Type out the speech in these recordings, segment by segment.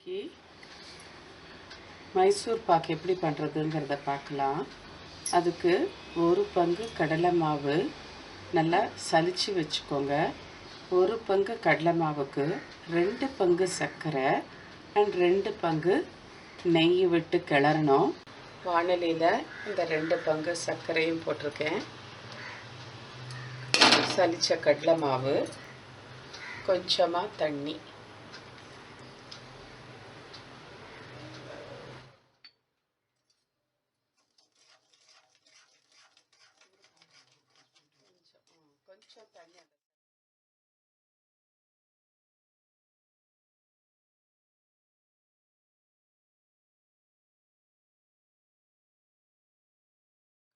இன்னைக்கு மைசூர் பாக்கு எப்படி பண்ணுறதுங்கிறத பார்க்கலாம். அதுக்கு ஒரு பங்கு கடலை மாவு நல்லா சலிச்சு வச்சுக்கோங்க. ஒரு பங்கு கடலை மாவுக்கு ரெண்டு பங்கு சர்க்கரை அண்ட் ரெண்டு பங்கு நெய் விட்டு கிளறணும். வானிலையில் இந்த ரெண்டு பங்கு சர்க்கரையும் போட்டிருக்கேன். சலித்த கடலை மாவு கொஞ்சமாக தண்ணி. கொஞ்சம் தண்ணி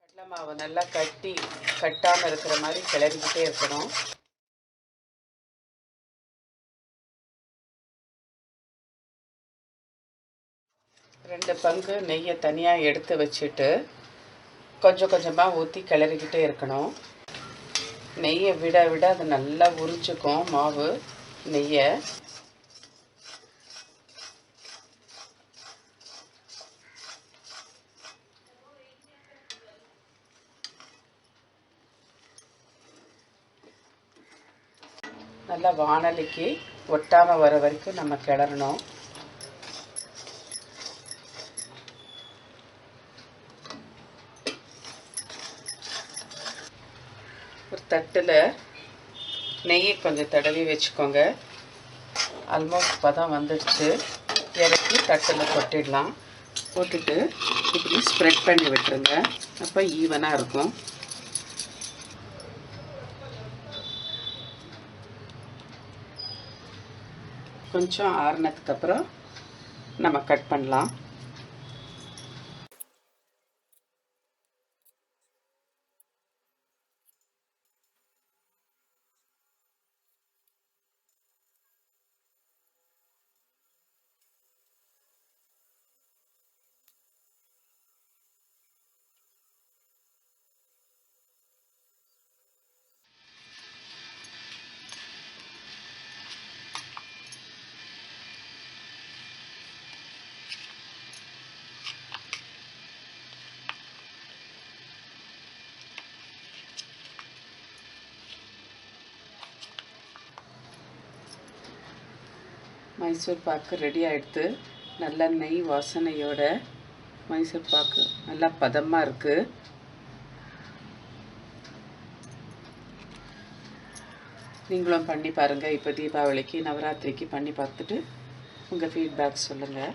கடலை மாவை நல்லா கட்டி கட்டாமல் இருக்கிற மாதிரி கிளறிக்கிட்டே இருக்கணும். ரெண்டு பங்கு நெய்யை தனியாக எடுத்து வச்சுட்டு கொஞ்சம் கொஞ்சமாக ஊற்றி கிளறிக்கிட்டே இருக்கணும். நெய்யை விட விட அது நல்லா உரிச்சுக்கும் மாவு நெய்யை. நல்லா வானலிக்கு ஒட்டாமல் வர வரைக்கும் நம்ம கிளறணும் ஒரு தட்டில் நெய்யை கொஞ்சம் தடவி வச்சுக்கோங்க. ஆல்மோஸ்ட் பதம் வந்துடுச்சு. இறக்கி தட்டில் கொட்டிடலாம். போட்டுட்டு இப்படி ஸ்ப்ரெட் பண்ணி விட்டுருங்க. அப்போ ஈவனாக இருக்கும். கொஞ்சம் ஆறுனதுக்கப்புறம் நம்ம கட் பண்ணலாம். மைசூர் பாக்கு ரெடி ஆகிடுது நல்ல நெய் வாசனையோட மைசூர் பாக்கு நல்லா பதமாக இருக்குது நீங்களும் பண்ணி பாருங்கள் இப்போ தீபாவளிக்கு நவராத்திரிக்கு பண்ணி பார்த்துட்டு உங்கள் ஃபீட்பேக் சொல்லுங்கள்